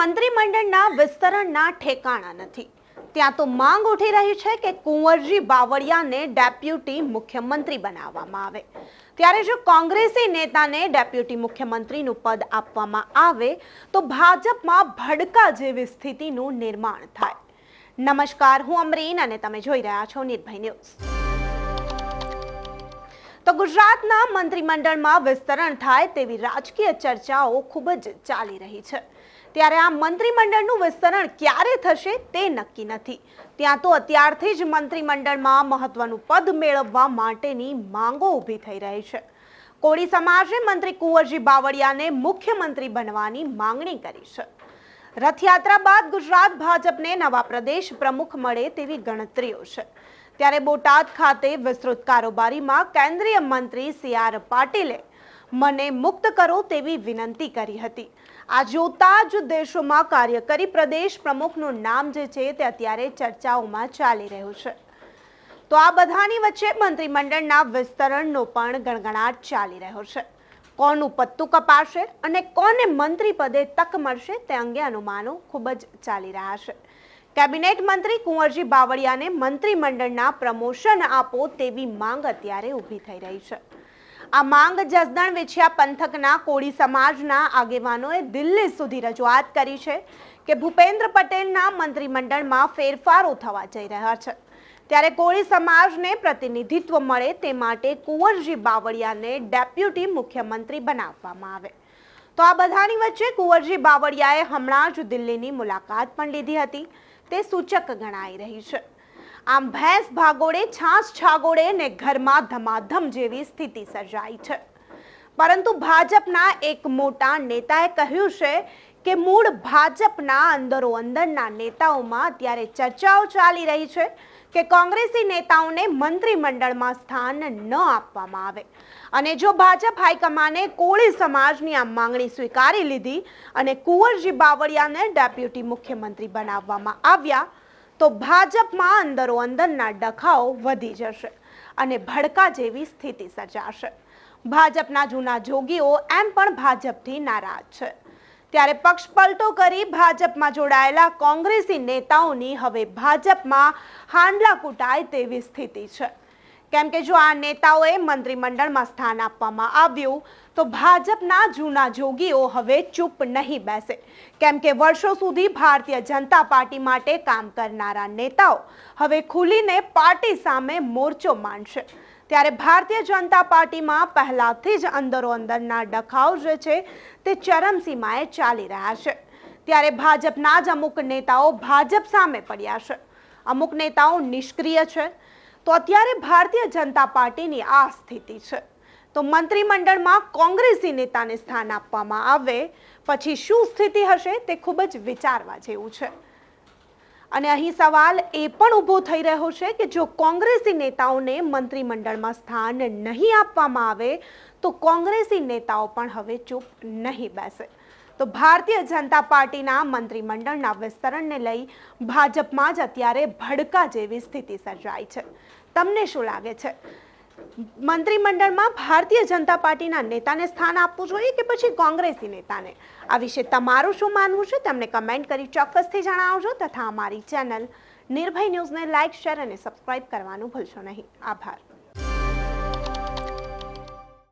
મંત્રીમંડળના વિસ્તરણના ઠેકાણા નથી. ત્યાં તો માંગ ઉઠી રહી છે કે કુંવરજી બાવળિયાને ડેપ્યુટી મુખ્યમંત્રી બનાવવામાં આવે. ત્યારે જો કોંગ્રેસી નેતાને ડેપ્યુટી મુખ્યમંત્રીનું પદ આપવામાં આવે, તો ભાજપમાં ભડકા જેવી સ્થિતિનું નિર્માણ થાય. નમસ્કાર, હું અમરીન અને તમે જોઈ રહ્યા છો નિર્ભય ન્યૂઝ. તો ગુજરાતના મંત્રીમંડળમાં વિસ્તરણ થાય તેવી રાજકીય ચર્ચાઓ ખૂબ જ ચાલી રહી છે. ત્યારે આ મંત્રીમંડળનું વિસ્તરણ ક્યારે થશે તે નક્કી નથી. ત્યાં તો અત્યારથી જ મંત્રીમંડળમાં મહત્વનું પદ મેળવવા માટેની માંગો ઊભી થઈ રહી છે. કોળી સમાજે મંત્રી કુંવરજી બાવળિયાને મુખ્યમંત્રી બનવાની માંગણી કરી છે. રથયાત્રા બાદ ગુજરાત ભાજપને નવા પ્રદેશ પ્રમુખ મળે તેવી ગણતરીઓ છે. ત્યારે બોટાદ ખાતે વિસ્તૃત કારોબારીમાં કેન્દ્રીય મંત્રી સી આર પાટીલે મને મુક્ત કરો તેવી વિનંતી કરી હતી. આ જોતા જ દેશોમાં કાર્યકરી પ્રદેશ પ્રમુખનું નામ જે છે તે અત્યારે ચર્ચાઓમાં ચાલી રહ્યું છે. તો આ બધાની વચ્ચે મંત્રીમંડળના વિસ્તરણનો પણ ગણગણાટ ચાલી રહ્યો છે. કોનું પત્તું કપાશે અને કોને મંત્રી પદે તક મળશે તે અંગે અનુમાનો ખૂબ જ ચાલી રહ્યા છે. કેબિનેટ મંત્રી કુંવરજી બાવળિયાને મંત્રીમંડળના પ્રમોશન આપો તેવી માંગ અત્યારે ઊભી થઈ રહી છે. આ માંગ જસદણ વેછિયા પંથકના કોળી સમાજના આગેવાનોએ દિલ્હી સુધી રજૂઆત કરી છે કે ભૂપેન્દ્ર પટેલના મંત્રીમંડળમાં ફેરફારો થવા જઈ રહ્યા છે. ત્યારે કોળી સમાજને પ્રતિનિધિત્વ મળે તે માટે કુંવરજી બાવળિયાને ડેપ્યુટી મુખ્યમંત્રી બનાવવામાં આવે. તો આ બધાની વચ્ચે કુંવરજી બાવળિયાએ હમણાં જ દિલ્હીની મુલાકાત પણ લીધી હતી. તે સૂચક ગણાઈ રહી છે. આમ ભેંસ ભાગોળે છાસ છાગોળે ને ઘરમાં ધમાધમ જેવી સ્થિતિ સર્જાઈ છે. પરંતુ ભાજપના એક મોટા નેતાએ કહ્યું છે કે મૂળ ભાજપના અંદરો અંદરના નેતાઓમાં અત્યારે ચર્ચાઓ ચાલી રહી છે કે કોંગ્રેસી નેતાઓને મંત્રીમંડળમાં સ્થાન ન આપવામાં આવે. અને જો ભાજપ હાઈકમાને કોળી સમાજની આ માંગણી સ્વીકારી લીધી અને કુંવરજી બાવળિયાને ડેપ્યુટી મુખ્યમંત્રી બનાવવામાં આવ્યા તો ભાજપમાં અંદરો અંદરના ડખાઓ વધી જશે અને ભડકા જેવી સ્થિતિ સર્જાશે. ભાજપના જૂના જોગીઓ એમ પણ ભાજપથી નારાજ છે. ત્યારે પક્ષ પલટો કરી ભાજપમાં જોડાયેલા કોંગ્રેસી નેતાઓની હવે ભાજપમાં હાંડલા કૂટાય તેવી સ્થિતિ છે. કેમ કે જો આ નેતાઓએ મંત્રીમંડળમાં સ્થાન આપવામાં આવ્યું, તો ભાજપના જૂના જોગીઓ હવે ચૂપ નહીં બેસે. કેમ કે વર્ષો સુધી ભારતીય જનતા પાર્ટી માટે કામ કરનારા નેતાઓ હવે ખુલીને પાર્ટી સામે મોરચો માંડશે. ત્યારે ભારતીય જનતા પાર્ટીમાં પહેલાથી જ અંદરો અંદરના ડખાવ જે છે, તે ચરમસીમાએ ચાલી રહ્યા છે. ત્યારે ભાજપના જ અમુક નેતાઓ ભાજપ સામે પડ્યા છે. અમુક નેતાઓ નિષ્ક્રિય છે. તો અત્યારે ભારતીય જનતા પાર્ટીની આ સ્થિતિ છે. તો મંત્રીમંડળમાં કોંગ્રેસી નેતાને સ્થાન આપવામાં આવે, પછી શું સ્થિતિ હશે તે ખૂબ જ વિચારવા જેવું છે. અને અહીં સવાલ એ પણ ઊભો થઈ રહ્યો છે કે જો કોંગ્રેસી નેતાઓને મંત્રીમંડળમાં સ્થાન નહીં આપવામાં આવે, તો કોંગ્રેસી નેતાઓ પણ હવે ચૂપ નહીં બેસે. તો ભારતીય જનતા પાર્ટીના મંત્રીમંડળના વિસ્તરણને લઈ ભાજપમાં જ અત્યારે ભડકા જેવી સ્થિતિ સર્જાઈ છે. તમને શું લાગે છે? મંત્રીમંડળમાં ભારતીય જનતા પાર્ટીના નેતાને સ્થાન આપવું જોઈએ કે પછી કોંગ્રેસી નેતાને? આ વિશે તમારું શું માનવું છે? તમને કમેન્ટ કરી ચોક્કસથી જણાવજો તથા અમારી ચેનલ નિર્ભય ન્યૂઝને લાઇક, શેર અને સબસ્ક્રાઇબ કરવાનું ભૂલશો નહીં. આભાર.